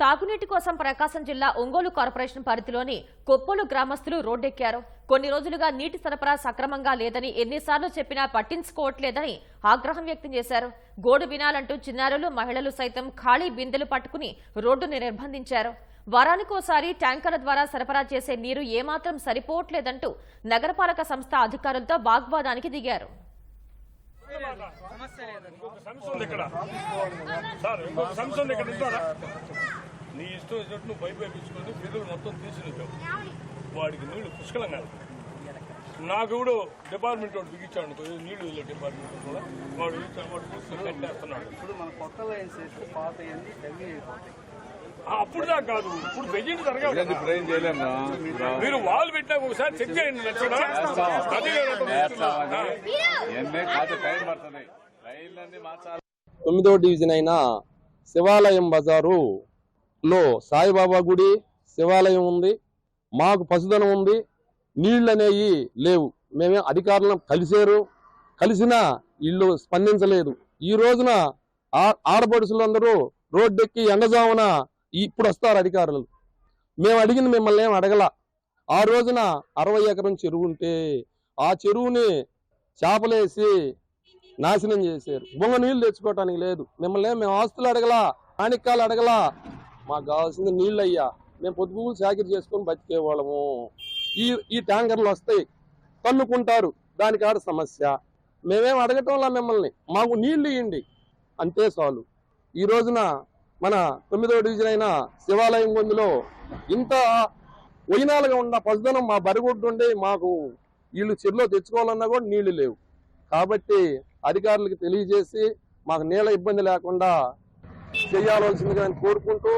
తాగునీటి కోసం ప్రకాశం జిల్లా ఒంగోలు కార్పొరేషన్ పరిధిలోని కొప్పోలు గ్రామస్తులు రోడ్డెక్కారు. కొన్ని రోజులుగా నీటి సరఫరా సక్రమంగా లేదని ఎన్నిసార్లు చెప్పినా పట్టించుకోవట్లేదని ఆగ్రహం వ్యక్తం చేశారు. గోడు వినాలంటూ చిన్నారులు మహిళలు సైతం ఖాళీ బిందెలు పట్టుకుని రోడ్డుని నిర్బంధించారు. వారానికోసారి ట్యాంకర్ల ద్వారా సరఫరా చేసే నీరు ఏమాత్రం సరిపోవట్లేదంటూ నగరపాలక సంస్థ అధికారులతో వాగ్వాదానికి దిగారు. ఇంకొక సమస్య నీ ఇష్టం వచ్చినట్టు నువ్వు పైపు వేయించుకొని ఫిల్టర్ మొత్తం తీసి వాడికి నీళ్ళు పుష్కలంగా నాకు కూడా డిపార్ట్మెంట్ వాడు బిగించాడు అనుకో నీళ్ళు వీళ్ళ డిపార్ట్మెంట్ కూడా. వాడు కట్టేస్తున్నాడు ఇప్పుడు మన కొత్త లైన్స్ వేస్తే పాత అప్పుడు దాకా కాదు ఇప్పుడు వెయ్యింటి జరగాలి మీరు వాల్ పెట్టాక ఒకసారి చెక్ చేయండి తొమ్మిదో డివిజన్ అయిన శివాలయం బజారు లో సాయిబాబా గుడి శివాలయం ఉంది మాకు పశుధనం ఉంది నీళ్ళు అనేవి లేవు. మేమే అధికారులను కలిసారు కలిసినా ఇల్లు స్పందించలేదు. ఈ రోజున ఆ- రోడ్డెక్కి ఎండజామున ఇప్పుడు వస్తారు అధికారులు. మేము అడిగిన మిమ్మల్ని ఏం అడగల. ఆ రోజున అరవై ఎకరం చెరువు ఉంటే ఆ చెరువుని చేపలేసి నాశనం చేశారు. బొంగ నీళ్ళు తెచ్చుకోవటానికి లేదు. మిమ్మల్ని మేము ఆస్తులు అడగలా కాణిక్కాలు అడగలా మాకు కావాల్సింది నీళ్ళు అయ్యా మేము పొద్దుగూలు సేకరి చేసుకొని బతికేవాళ్ళము ఈ ఈ ట్యాంకర్లు వస్తాయి. తన్నుకుంటారు. దానికి ఆడ సమస్య. మేమేం అడగటంలా మిమ్మల్ని. మాకు నీళ్ళు ఇవ్వండి అంతే చాలు. ఈ రోజున మన తొమ్మిదో డివిజన్ అయిన శివాలయం గొంతులో ఇంత ఒయినాలుగా ఉన్న పసుదనం మా బరిగొడ్డు ఉండి మాకు వీళ్ళు చెరులో తెచ్చుకోవాలన్నా కూడా నీళ్ళు లేవు. కాబట్టి అధికారులకు తెలియజేసి మాకు నీళ్ళ ఇబ్బంది లేకుండా చేయాల్సిందిగా కోరుకుంటూ